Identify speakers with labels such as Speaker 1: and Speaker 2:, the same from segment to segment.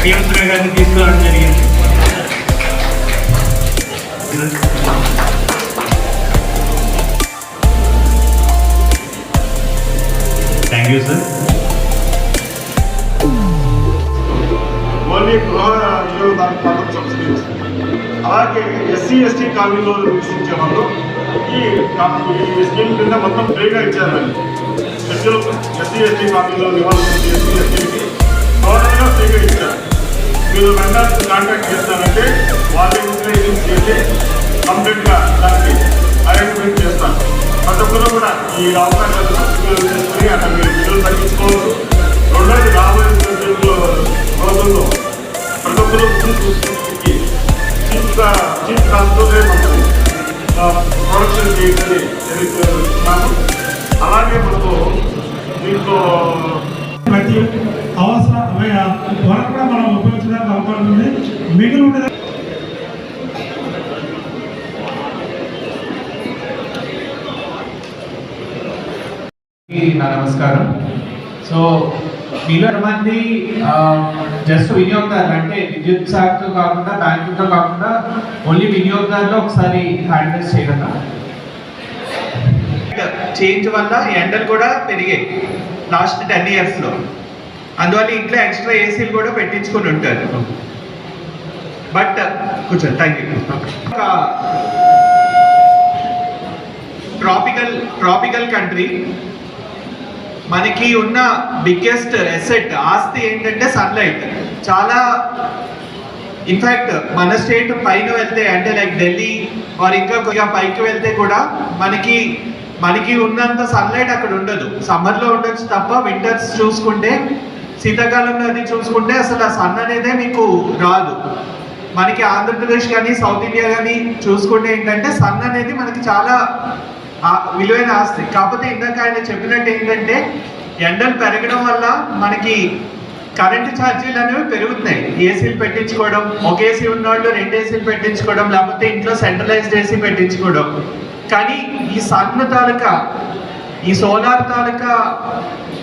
Speaker 1: CM సూర్య గారిని తీసుకోవడం జరిగింది. థ్యాంక్ యూ సార్
Speaker 2: ఓన్లీ గృహ వినియోగదారులకు మాత్రం సబ్సిడీ అలాగే ఎస్సీ ఎస్టీ కాలనీలో నివసించే వాళ్ళు ఈ స్కీమ్ కింద మొత్తం ఫ్రీగా ఇచ్చారండి షెడ్యూల్ ఎస్సీ ఎస్టీ కాలనీలో నివాసించే ఎస్సీ ఎస్టీకి టోటల్గా ఫ్రీగా మీరు వెంటనే కాంటాక్ట్ చేస్తారంటే చేసి కంప్లీట్గా దానికి అరేంజ్మెంట్ చేస్తాను ప్రతి కూడా ఈ అవకాశాలు అక్కడ మీరు బిల్లులు తగ్గించుకోవాలి. ప్రతి
Speaker 3: అవసరం వరకు కూడా మనం ఉపయోగించడానికి అవకాశం ఉంది మిగిలి ఉండేది
Speaker 4: నా నమస్కారం. సో మీలో మంది జస్ట్ వినియోగదారులు? అంటే విద్యుత్ శాఖతో కాకుండా బ్యాంకుతో కాకుండా ఓన్లీ వినియోగదారులు ఒకసారి హ్యాండిల్ చేయగలరా?
Speaker 5: చేంజ్ వల్ల ఎండలు కూడా పెరిగాయి. లాస్ట్ టెన్ ఇయర్స్లో. అందువల్ల ఇంట్లో ఎక్స్ట్రా ఏసీలు కూడా పెట్టించుకొని ఉంటారు. బట్ కూర్చోండి thank you tropical tropical country మనకి ఉన్న బిగ్గెస్ట్ ఎసెట్ ఆస్తి ఏంటంటే సన్లైట్ చాలా ఇన్ఫాక్ట్ మన స్టేట్ పైన వెళ్తే అంటే లైక్ ఢిల్లీ ఆర్ ఇంకా కొద్దిగా పైకి వెళ్తే కూడా మనకి మనకి ఉన్నంత సన్లైట్ అక్కడ ఉండదు. సమ్మర్లో ఉండొచ్చు తప్ప వింటర్స్ చూసుకుంటే శీతాకాలంలో అది చూసుకుంటే అసలు ఆ సన్ అనేదే మీకు రాదు. మనకి ఆంధ్రప్రదేశ్ కానీ సౌత్ ఇండియా కానీ చూసుకుంటే ఏంటంటే సన్ అనేది మనకి చాలా విలువైన ఆస్తి. కాకపోతే ఇందాక ఆయన చెప్పినట్టు ఏంటంటే ఎండలు పెరగడం వల్ల మనకి కరెంటు ఛార్జీలు అనేవి పెరుగుతున్నాయి. ఏసీలు పెట్టించుకోవడం ఒక ఏసీ ఉన్నవాళ్ళు రెండు ఏసీలు పెట్టించుకోవడం లేకపోతే ఇంట్లో సెంట్రలైజ్డ్ ఏసీ పెట్టించుకోవడం. కానీ ఈ సన్ తాలూకా ఈ సోలార్ తాలూకా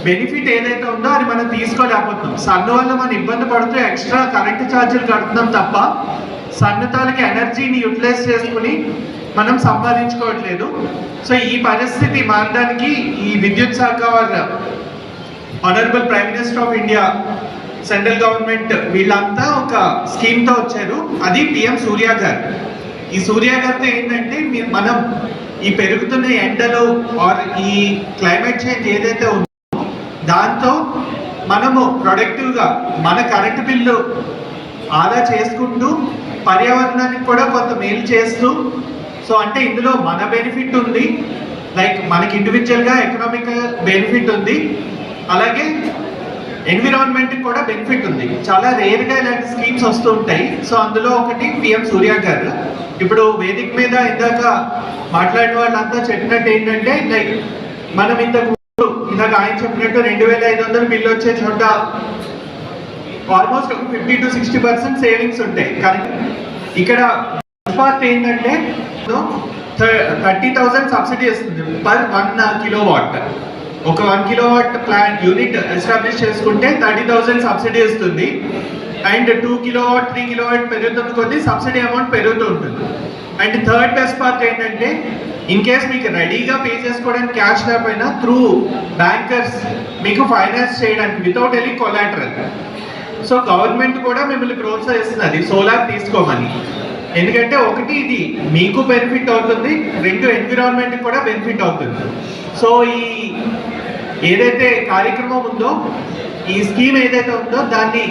Speaker 5: బెనిఫిట్ ఏదైతే ఉందో అది మనం తీసుకోలేకపోతున్నాం. సన్ వల్ల మనం ఇబ్బంది పడుతూ ఎక్స్ట్రా కరెంట్ ఛార్జీలు కడుతున్నాం తప్ప సన్ తాలూకా ఎనర్జీని యూటిలైజ్ చేసుకుని మనం సంపాదించుకోవట్లేదు. సో ఈ పరిస్థితి మారడానికి ఈ విద్యుత్ శాఖ వారు honourable prime minister of India central government వీళ్ళంతా ఒక స్కీమ్తో వచ్చారు. అది పిఎం సూర్య గారు. ఈ సూర్యాఘాతం ఏంటంటే మనం ఈ పెరుగుతున్న ఎండలు ఆర్ ఈ క్లైమేట్ చేంజ్ ఏదైతే ఉందో దాంతో మనము ప్రొడక్టివ్గా మన కరెంటు బిల్లు ఆదా చేసుకుంటూ పర్యావరణానికి కూడా కొంత మేలు చేస్తూ సో అంటే ఇందులో మన బెనిఫిట్ ఉంది. లైక్ మనకి ఇండివిజువల్గా ఎకనామిక్ బెనిఫిట్ ఉంది. అలాగే ఎన్విరాన్మెంట్కి కూడా బెనిఫిట్ ఉంది. చాలా రేర్గా ఇలాంటి స్కీమ్స్ వస్తూ ఉంటాయి. సో అందులో ఒకటి పిఎం సూర్య గారు. ఇప్పుడు వేదిక మీద ఇందాక మాట్లాడిన వాళ్ళంతా చెప్పినట్టు ఏంటంటే లైక్ మనం ఇంతకు ఇందాక ఆయన చెప్పినట్టు రెండు వేల ఐదు వందలు బిల్లు వచ్చే చోట almost fifty to sixty percent savings ఉంటాయి. కానీ ఇక్కడ పార్ట్ ఏంటంటే థర్టీ థౌసండ్ సబ్సిడీ వస్తుంది పర్ వన్ కిలో వాట్ ఒక one kilowatt plant unit establish చేసుకుంటే థర్టీ థౌసండ్ సబ్సిడీ వస్తుంది. And two kilowatt three kilowatt పెరుగుతున్న కొద్దీ సబ్సిడీ అమౌంట్ పెరుగుతూ ఉంటుంది. అండ్ థర్డ్ బెస్ట్ పార్ట్ ఏంటంటే ఇన్ కేస్ మీకు రెడీగా పే చేసుకోవడానికి క్యాష్ లేకపోయినా త్రూ బ్యాంకర్స్ మీకు ఫైనాన్స్ చేయడానికి without any collateral so government కూడా మిమ్మల్ని ప్రోత్సహిస్తున్నది సోలార్ తీసుకోమని. ఎందుకంటే ఒకటి ఇది మీకు బెనిఫిట్ అవుతుంది రెండు ఎన్విరాన్మెంట్ కూడా బెనిఫిట్ అవుతుంది. సో ఈ ఏదైతే కార్యక్రమం ఉందో ఈ స్కీమ్ ఏదైతే ఉందో దాన్ని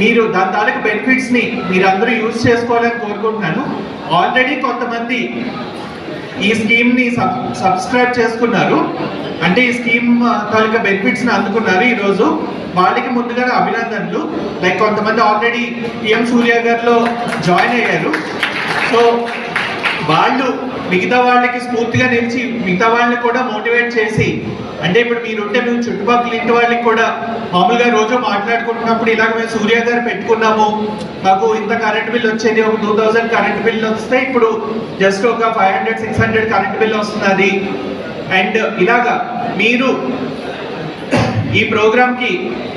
Speaker 5: మీరు దాని తాలూకు బెనిఫిట్స్ని మీరు అందరూ యూజ్ చేసుకోవాలని కోరుకుంటున్నాను. ఆల్రెడీ కొంతమంది ఈ స్కీమ్ని సబ్స్క్రైబ్ చేసుకున్నారు. అంటే ఈ స్కీమ్ తాలూకా బెనిఫిట్స్ని అందుకున్నారు ఈరోజు. వాళ్ళకి ముందుగా అభినందనలు. లైక్ కొంతమంది ఆల్రెడీ పిఎం సూర్య గారిలో జాయిన్ అయ్యారు. సో వాళ్ళు మిగతా వాళ్ళకి స్ఫూర్తిగా నిలిచి మిగతా వాళ్ళని కూడా మోటివేట్ చేసి అంటే ఇప్పుడు మీరుంటే మేము చుట్టుపక్కల ఇంటి వాళ్ళకి కూడా మామూలుగా రోజు మాట్లాడుకుంటున్నప్పుడు ఇలాగ మేము సూర్య గారు పెట్టుకున్నాము. మాకు ఇంత కరెంట్ బిల్ వచ్చేది ఒక టూ థౌజండ్ కరెంట్ బిల్ వస్తే ఇప్పుడు జస్ట్ ఒక five hundred six hundred current bill వస్తున్నది అండ్ ఇలాగా మీరు ఈ ప్రోగ్రామ్కి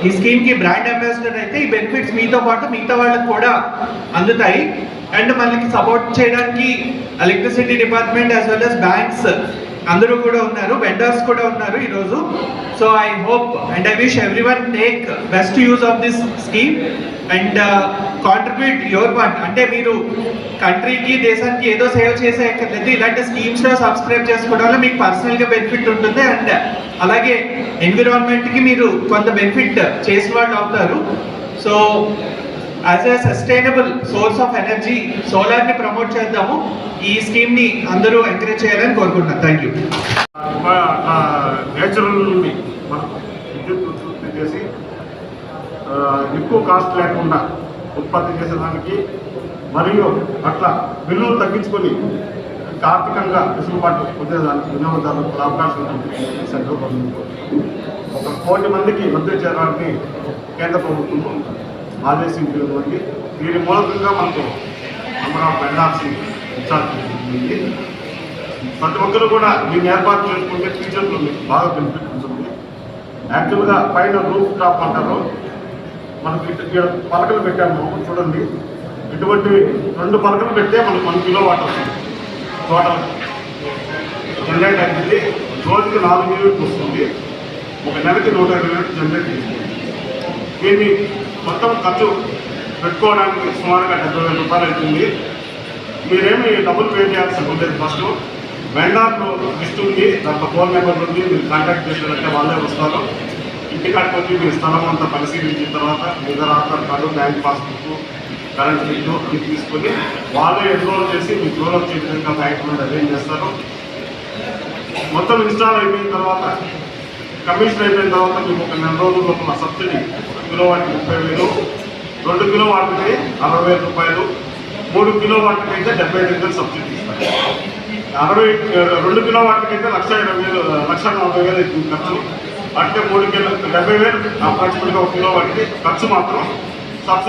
Speaker 5: ఈ స్కీమ్కి బ్రాండ్ అంబాసిడర్ అయితే ఈ బెనిఫిట్స్ మీతో పాటు మిగతా వాళ్ళకి కూడా అందుతాయి. అండ్ మనకి సపోర్ట్ చేయడానికి electricity department as well as banks అందరూ కూడా ఉన్నారు వెండర్స్ కూడా ఉన్నారు ఈరోజు. So I hope and I wish everyone take best use of this scheme and contribute your part అంటే మీరు కంట్రీకి దేశానికి ఏదో సేవ చేసే అక్కర్లేదు ఇలాంటి స్కీమ్స్లో సబ్స్క్రైబ్ చేసుకోవడం వల్ల మీకు పర్సనల్గా బెనిఫిట్ ఉంటుంది అండ్ అలాగే ఎన్విరాన్మెంట్కి మీరు కొంత బెనిఫిట్ చేసిన వాళ్ళు అవుతారు. So as a sustainable source of energy సోలార్ని promote చేద్దాము. ఈ స్కీమ్ని అందరూ ఎంకరేజ్ చేయాలని కోరుకుంటున్నాను థ్యాంక్ యూ.
Speaker 2: నేచురల్ నుండి విద్యుత్ ఉత్పత్తి చేసి ఎక్కువ కాస్ట్ లేకుండా ఉత్పత్తి చేసేదానికి మరియు అట్లా బిల్లులు తగ్గించుకొని ఆర్థికంగా వెసులుబాటు పొందేదానికి వినియోగదారులకు అవకాశం ఉంటుంది సెంట్రల్ గవర్నమెంట్ ఒక కోటి మందికి మద్దతు చేరాలని కేంద్ర ప్రభుత్వం ఆదేశించినటువంటి దీని మూలకంగా మనకు అమరావతి వెళ్ళాల్సింది ప్రతి ఒక్కరు కూడా మేము ఏర్పాటు చేసుకుంటే ఫ్యూచర్లో మీకు బాగా బెనిఫిట్ ఉంటుంది. యాక్చువల్గా పైన రూఫ్ టాప్ అంటారు. మనకి పలకలు పెట్టాము చూడండి. ఇటువంటి రెండు పలకలు పెడితే మనకు వన్ కిలో వాటర్ వస్తుంది. టోటల్ జనరేట్ అయింది రోజుకి నాలుగు యూనిట్లు వస్తుంది. ఒక నెలకి నూట ఇరవై యూనిట్లు జనరేట్ చేస్తుంది. దీన్ని మొత్తం ఖర్చు పెట్టుకోవడానికి సుమారుగా డెబ్బై వేల రూపాయలు అవుతుంది. మీరేమి డబ్బులు పే చేయాల్సి ఉండేది ఫస్ట్ వెండార్లు లిస్ట్ ఉంది. దాంట్లో ఫోన్ నెంబర్ ఉంది. మీరు కాంటాక్ట్ చేసినట్టే వాళ్ళే వస్తారు. ఇంటికాడికి వచ్చి మీ స్థలం అంతా పరిశీలించిన తర్వాత మీ దగ్గర Aadhaar card bank passbook current bill అన్ని తీసుకొని వాళ్ళే ఎన్రోల్ చేసి మీకు రోల్ అప్ విధంగా బ్యాంక్ నుండి అరేంజ్ చేస్తారు. మొత్తం ఇన్స్టాల్ అయిపోయిన తర్వాత కమిషన్ అయిపోయిన తర్వాత మీకు ఒక నెల రోజుల లోపల సబ్సిడీ ఒక కిలో వాటికి ముప్పై వేలు రెండు కిలో వాటికి అరవై వేల రూపాయలు మూడు కిలో వాటికి అయితే డెబ్బై ఐదు వేలు సబ్సిడీ ఇస్తారు. అరవై రెండు కిలో వాటికి అయితే లక్ష ఇరవై వేలు లక్ష నలభై వేలు అవుతుంది ఖర్చు. అంటే మూడు కిలో డెబ్బై వేలు అప్రాక్సిమేట్గా ఒక కిలో వాటికి ఖర్చు మాత్రం సబ్సిడీ